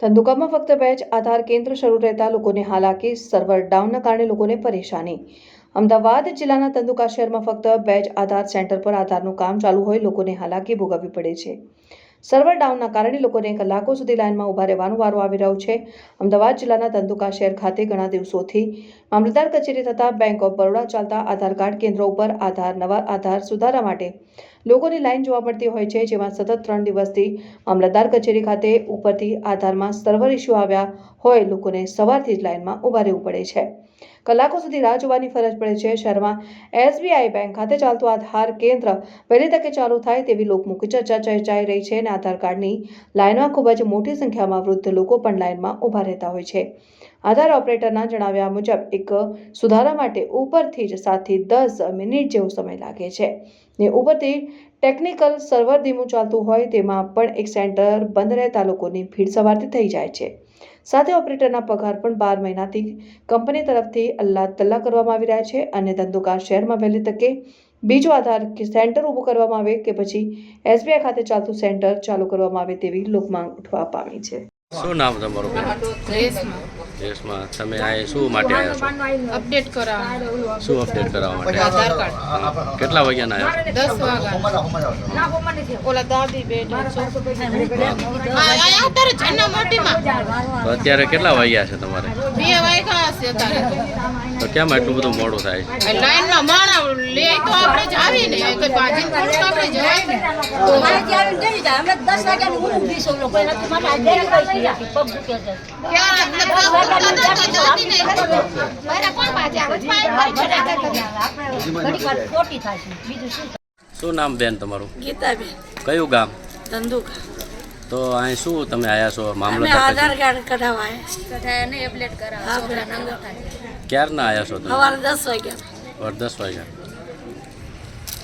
ધંધુકામાં ફક્ત બે જ આધાર કેન્દ્ર શરૂ રહેતા લોકોને હાલાકી સર્વર ડાઉનના કારણે લોકોને પરેશાની. અમદાવાદ જિલ્લાના ધંધુકા શહેરમાં ફક્ત બે જ આધાર સેન્ટર પર આધારનું કામ ચાલુ હોય લોકોને હાલાકી ભોગવવી પડે છે. સર્વર ડાઉનના કારણે લોકોને કલાકો સુધી લાઇનમાં ઊભા રહેવાનો વારો આવી રહ્યો છે. અમદાવાદ જિલ્લાના ધંધુકા શહેર ખાતે ઘણા દિવસોથી મામલતદાર કચેરી તથા બેંક ઓફ બરોડા ચાલતા આધાર કાર્ડ કેન્દ્રો ઉપર આધાર, નવા આધાર સુધારા માટે લોકોની લાઇન જોવા મળતી હોય છે, જેમાં સતત ત્રણ દિવસથી મામલતદાર કચેરી ખાતે ઉપરથી આધારમાં સર્વર ઇસ્યુ આવ્યા હોય, લોકોને સવારથી જ લાઇનમાં ઊભા રહેવું પડે છે. કલાકો સુધી રાહ જોવાની ફરજ પડે છે. શહેરમાં એસબીઆઈ બેંક ખાતે ચાલતું આધાર કેન્દ્ર વહેલી તકે ચાલુ થાય તેવી લોકમુખી ચર્ચા ચર્ચાઈ રહી છે અને આધાર કાર્ડની લાઇનમાં ખૂબ જ મોટી સંખ્યામાં વૃદ્ધ લોકો પણ લાઇનમાં ઊભા રહેતા હોય છે. આધાર ઓપરેટરના જણાવ્યા મુજબ, એક સુધારા માટે ઉપરથી જ સાતથી દસ મિનિટ જેવો સમય લાગે છે. ને ઉપરથી ટેકનિકલ સર્વર ધીમું ચાલતું હોય તેમાં પણ એક સેન્ટર બંધ રહેતા લોકોની ભીડ સવારથી થઈ જાય છે. સાથે ઓપરેટરના પગાર પણ બાર મહિનાથી કંપની તરફથી અલ્લાહ તલ્લા કરવામાં આવી રહ્યા છે અને ધંધોકાર શહેરમાં વહેલી તકે બીજું આધાર કે સેન્ટર ઊભું કરવામાં આવે કે પછી એસબીઆઈ ખાતે ચાલતું સેન્ટર ચાલુ કરવામાં આવે તેવી લોકમાંગ ઉઠવા પામી છે. શું નામ તમારું? દેશમાં તમે આ શું માટે આવ્યા છો? અપડેટ કરાવવા. શું અપડેટ કરાવવા માટે આધાર કાર્ડ? કેટલા વાગ્યાના આવ્યા 10 વાગ્યા. ઓલા દાદી બેઠા છે. અત્યારે છન્ના મોટીમાં તો અત્યારે કેટલા વાગ્યા છે તમારે? વાગ્યા તો કેમ આટલું બધું મોડું થાય? લાઈનમાં માણા લે તો આપણે જ આવી ને કોઈ બાજીને તો આપણે જવાય ને. તો મારે ત્યાં આવી જાય અમે દસ વાગ્યાની હું ઊભી છું લોકો એનાથી માટે આ ડેરી હોય છે પગ દુખે છે. ક્યારે આપણે વાગ્યાની તો જાતી જતી નહીં. આપણે ઘડીક વાર ખોટી થાય છે. બીજું શું? શું નામ બેન તમારું? ગીતાબેન. કયું ગામ? ધંધુકા. તો અહીં શું તમે આયા છો? મામલતદાર આધાર? કાર્ડ કઢાવવા ક્યારના આયા છો તમે? સવારે દસ વાગ્યા. દસ વાગ્યા.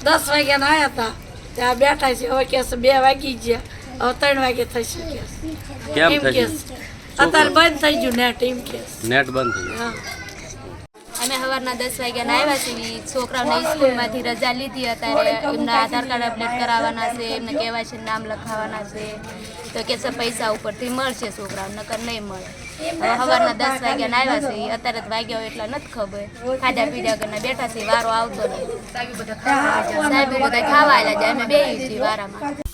દસ વાગ્યા આવ્યા હતા ત્યાં બેઠા છે હવે કેસ બે વાગી ગયા. હવે ત્રણ વાગે થશે કેસ કેમ એમ થઈ અત્યારે બંધ થઈ ગયું નેટ એમ કેસ નેટ બંધ થઈ ગયું. હા. અમે સવારના દસ વાગ્યાના આવ્યા છીએ છોકરાઓને સ્કૂલમાંથી રજા લીધી અત્યારે. એમના આધાર કાર્ડ અપડેટ કરાવવાના છે, એમને કેવાયસી નામ લખાવવાના છે. તો કે છે પૈસા ઉપરથી મળશે છોકરા નકર નહીં મળે. સવારના દસ વાગ્યાના આવ્યા છે અત્યારે જ વાગ્યા હોય એટલા નથી ખબર. ખાધા પીધા કરીને બેઠા છીએ, વારો આવતો નહીં. સાહેબ બધા ખાવા આવેલા જાય અમે બે છીએ વારામાં.